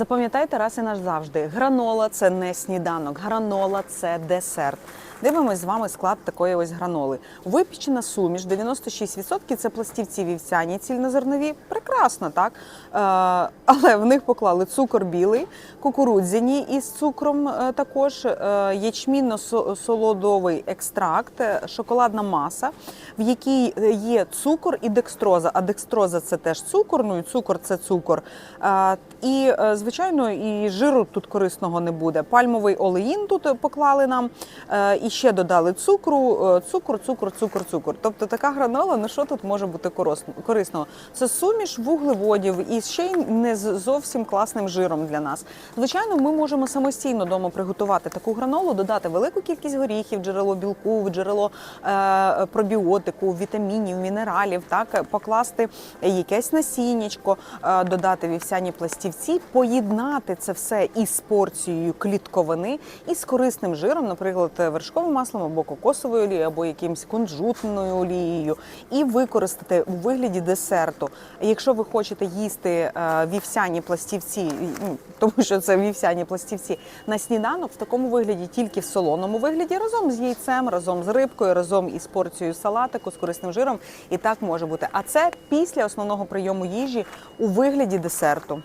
Запам'ятайте раз і назавжди, гранола це не сніданок, гранола це десерт. Дивимось з вами склад такої ось граноли. Випічена суміш 96% це пластівці вівсяні, цільнозернові. Прекрасно, так? Е, але в них поклали цукор білий, кукурудзяні із цукром е, також, е, ячмінно-солодовий екстракт, шоколадна маса, в якій є цукор і декстроза. А декстроза це теж цукор, ну і цукор це цукор. І, е, звичайно, і жиру тут корисного не буде. Пальмовий олеїн тут поклали нам, е, і ще додали цукру, е, цукор, цукор, цукор, цукор. Тобто така гранола, на що тут може бути корисного? Це суміш вуглеводів і ще й не зовсім класним жиром для нас. Звичайно, ми можемо самостійно вдома приготувати таку гранолу, додати велику кількість горіхів, джерело білку, джерело е, пробіотику, вітамінів, мінералів, так покласти якесь насіннячко, додати вівсяні пластівці, поєднати це все із порцією клітковини і з корисним жиром, наприклад, вершковим маслом або кокосовою олією, або якимось кунжутною олією, і використати у вигляді десерту. Якщо ви хочете їсти е, вівсяні пластівці, ну, тому що це вівсяні пластівці на сніданок в такому вигляді, тільки в солоному вигляді, разом з яйцем, разом з рибкою, разом із порцією салатику з корисним жиром. І так може бути. А це після основного прийому їжі у вигляді десерту.